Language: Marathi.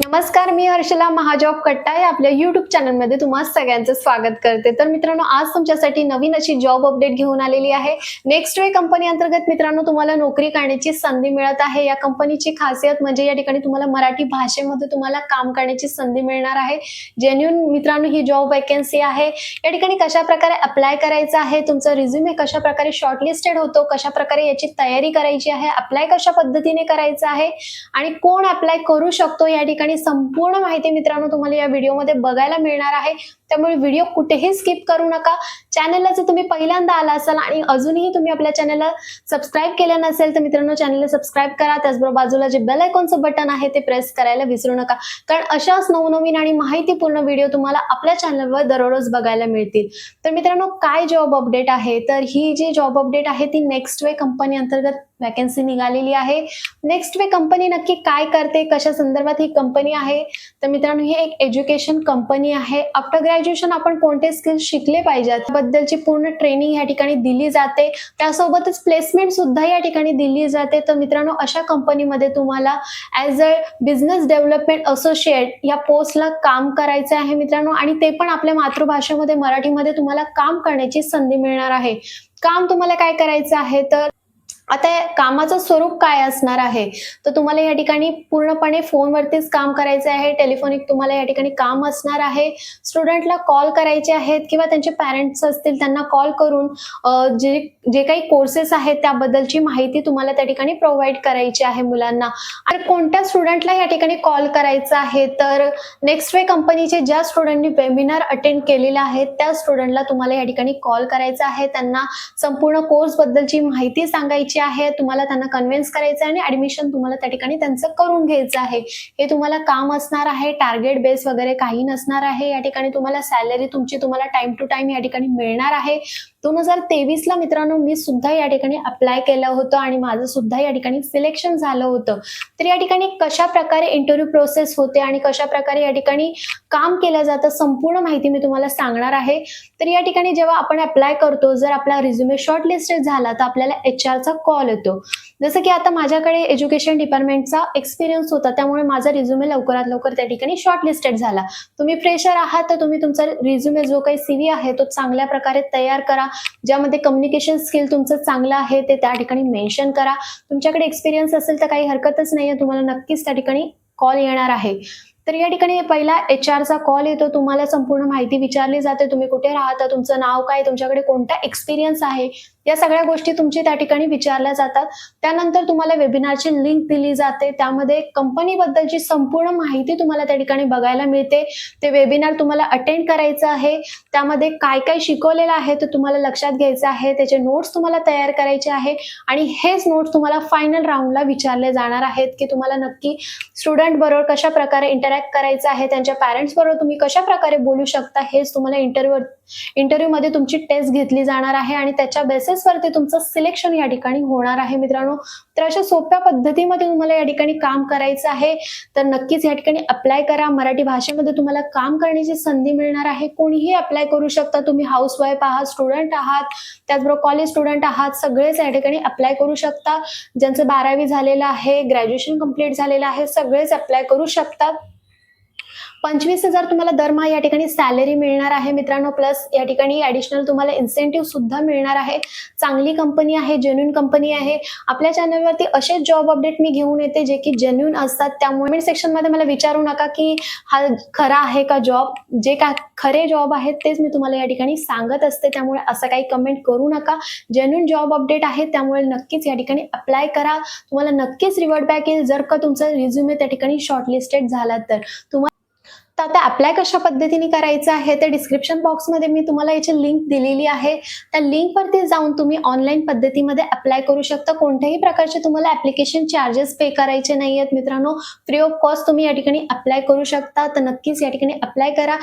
नमस्कार मी हर्षला महाजॉब कट्टा आपल्या युट्यूब चॅनलमध्ये तुम्हा सगळ्यांचं स्वागत करते. तर मित्रांनो आज तुमच्यासाठी नवीन अशी जॉब अपडेट घेऊन आलेली आहे. नेक्स्ट वे कंपनी अंतर्गत मित्रांनो तुम्हाला नोकरी करण्याची संधी मिळत आहे. या कंपनीची खासियत म्हणजे या ठिकाणी तुम्हाला मराठी भाषेमध्ये तुम्हाला काम करण्याची संधी मिळणार आहे. जेन्युन मित्रांनो ही जॉब वॅकन्सी आहे. या ठिकाणी कशा प्रकारे अप्लाय करायचं आहे? तुमचा रिझ्युमे कशा प्रकारे शॉर्टलिस्टेड होतो? कशा प्रकारे याची तयारी करायची आहे? अप्लाय कशा पद्धतीने करायचं आहे? आणि कोण अप्लाय करू शकतो या ठिकाणी? संपूर्ण माहिती मित्रांनो तुम्हाला या व्हिडिओमध्ये बघायला मिळणार आहे. त्यामुळे व्हिडिओ कुठेही स्किप करू नका. चॅनलला जर तुम्ही पहिल्यांदा आला असाल आणि अजूनही तुम्ही आपल्या चॅनलला सबस्क्राईब केलं नसेल तर मित्रांनो चॅनलला सबस्क्राईब करा. त्याचबरोबर बाजूला जे बेल आयकॉनचं बटन आहे ते प्रेस करायला विसरू नका. कारण अशाच नवनवीन आणि माहितीपूर्ण व्हिडिओ तुम्हाला आपल्या चॅनलवर दररोज बघायला मिळतील. तर मित्रांनो काय जॉब अपडेट आहे? तर ही जी जॉब अपडेट आहे ती नेक्स्ट वे कंपनी अंतर्गत वॅकन्सी निघालेली आहे. नेक्स्ट वे कंपनी नक्की काय करते? कशा संदर्भात ही कंपनी आहे? तर मित्रांनो ही एक एज्युकेशन कंपनी आहे. आफ्टर ग्रॅज्युएशन आपण कोणते स्किल्स शिकले पाहिजेत बद्दलची पूर्ण ट्रेनिंग या ठिकाणी दिली जाते. त्यासोबतच प्लेसमेंट सुद्धा या ठिकाणी दिली जाते. तर मित्रांनो अशा कंपनीमध्ये तुम्हाला as a business development associate या पोस्टला काम करायचं आहे मित्रांनो. आणि ते पण आपल्या मातृभाषेमध्ये मराठीमध्ये तुम्हाला काम करण्याची संधी मिळणार आहे. काम तुम्हाला काय करायचं आहे? तर आता कामाचं स्वरूप काय असणार आहे? तर तुम्हाला या ठिकाणी पूर्णपणे फोनवरतीच काम करायचं आहे. टेलिफोनिक तुम्हाला या ठिकाणी काम असणार आहे. स्टुडंटला कॉल करायचे आहेत किंवा त्यांचे पॅरेंट्स असतील त्यांना कॉल करून जे जे काही कोर्सेस आहेत त्याबद्दलची माहिती तुम्हाला त्या ठिकाणी प्रोव्हाइड करायची आहे मुलांना. आणि कोणत्या स्टुडंटला या ठिकाणी कॉल करायचा आहे? तर नेक्स्ट वे कंपनीचे ज्या स्टुडंटनी वेबिनार अटेंड केलेला आहे त्या स्टुडंटला तुम्हाला या ठिकाणी कॉल करायचा आहे. त्यांना संपूर्ण कोर्सबद्दलची माहिती सांगायची आहे तुम्हाला त्यांना कन्व्हिन्स करायचं आहे आणि ऍडमिशन तुम्हाला त्या ठिकाणी त्यांचं करून घ्यायचं आहे. हे तुम्हाला काम असणार आहे टार्गेट बेस वगैरे काही नसणार आहे या ठिकाणी तुम्हाला सॅलरी तुमची तुम्हाला टाइम टू टाइम या ठिकाणी मिळणार आहे. दोन हजार तेवीसला मित्रांनो मी सुद्धा या ठिकाणी अप्लाय केलं होतं आणि माझं सुद्धा या ठिकाणी सिलेक्शन झालं होतं. तर या ठिकाणी कशा प्रकारे इंटरव्ह्यू प्रोसेस होते आणि कशा प्रकारे या ठिकाणी काम केलं जातं संपूर्ण माहिती मी तुम्हाला सांगणार आहे. तर या ठिकाणी जेव्हा आपण अप्लाय करतो जर आपला रिझ्युमे शॉर्ट लिस्टेड झाला तर आपल्याला एच आरचा कॉल येतो. जसं की आता माझ्याकडे एज्युकेशन डिपार्टमेंटचा एक्सपिरियन्स होता त्यामुळे माझा रिझ्युमे लवकरात लवकर त्या ठिकाणी शॉर्ट लिस्टेड झाला. तुम्ही फ्रेशर आहात तर तुम्ही तुमचा रिझ्युमे जो काही सीव्ही आहे तो चांगल्या प्रकारे तयार करा. ज्यामध्ये कम्युनिकेशन स्किल तुमचं चांगलं आहे ते त्या ठिकाणी मेन्शन करा. तुमच्याकडे एक्सपिरियन्स असेल तर काही हरकतच नाही आहे तुम्हाला नक्कीच त्या ठिकाणी कॉल येणार आहे. तर या ठिकाणी पहिला एच आरचा कॉल येतो. तुम्हाला संपूर्ण माहिती विचारली जाते. तुम्ही कुठे राहता? तुमचं नाव काय? तुमच्याकडे कोणता एक्सपिरियन्स आहे? या सगळ्या गोष्टी तुमची त्या ठिकाणी विचारल्या जातात. त्यानंतर तुम्हाला वेबिनारची लिंक दिली जाते. त्यामध्ये कंपनीबद्दलची संपूर्ण माहिती तुम्हाला त्या ठिकाणी बघायला मिळते. ते वेबिनार तुम्हाला अटेंड करायचं आहे. त्यामध्ये काय काय शिकवलेलं आहे ते तुम्हाला लक्षात घ्यायचं आहे. त्याचे नोट्स तुम्हाला तयार करायचे आहे. आणि हेच नोट्स तुम्हाला फायनल राऊंडला विचारले जाणार आहेत की तुम्हाला नक्की स्टुडंट बरोबर कशा प्रकारे इंटरॅक्ट करायचं आहे त्यांच्या पॅरेंट्स बरोबर तुम्ही कशा प्रकारे बोलू शकता हेच तुम्हाला इंटरव्ह्यू इंटरव्ह्यूमध्ये तुमची टेस्ट घेतली जाणार आहे. आणि त्याच्या बेसिसवरती तुमचं सिलेक्शन या ठिकाणी होणार आहे मित्रांनो. तर अशा सोप्या पद्धतीमध्ये तुम्हाला या ठिकाणी काम करायचं आहे. तर नक्कीच या ठिकाणी अप्लाय करा. मराठी भाषेमध्ये तुम्हाला काम करण्याची संधी मिळणार आहे. कोणीही अप्लाय करू शकता. तुम्ही हाऊस वाईफ आहात स्टुडंट आहात त्याचबरोबर कॉलेज स्टुडंट आहात सगळेच या ठिकाणी अप्लाय करू शकता. ज्यांचं बारावी झालेलं आहे ग्रॅज्युएशन कंप्लीट झालेलं आहे सगळेच अप्लाय करू शकतात पंचवीस हजार तुम्हाला दरमहा या ठिकाणी सॅलरी मिळणार आहे मित्रांनो प्लस या ठिकाणी ऍडिशनल तुम्हाला इन्सेंटिव्ह सुद्धा मिळणार आहे. चांगली कंपनी आहे जेन्युन कंपनी आहे. आपल्या चॅनलवरती असेच जॉब अपडेट मी घेऊन येते जे की जेन्युन असतात. त्यामुळे सेक्शनमध्ये मला विचारू नका की हा खरा आहे का जॉब जे का खरे जॉब आहेत तेच मी तुम्हाला या ठिकाणी सांगत असते. त्यामुळे असं काही कमेंट करू नका. जेन्युन जॉब अपडेट आहे त्यामुळे नक्कीच या ठिकाणी अप्लाय करा. तुम्हाला नक्कीच रिवर्ट बॅक येईल जर का तुमचा रिझ्युमे त्या ठिकाणी शॉर्टलिस्टेड झाला तर. तुम्हाला तर आता अप्लाय कशा पद्धतीने करायचं आहे ते डिस्क्रिप्शन बॉक्समध्ये मी तुम्हाला याची लिंक दिलेली आहे. त्या लिंकवरती जाऊन तुम्ही ऑनलाईन पद्धतीमध्ये अप्लाय करू शकता. कोणत्याही प्रकारचे तुम्हाला ऍप्लिकेशन चार्जेस पे करायचे नाही आहेत मित्रांनो. फ्री ऑफ कॉस्ट तुम्ही या ठिकाणी अप्लाय करू शकता. तर नक्कीच या ठिकाणी अप्लाय करा.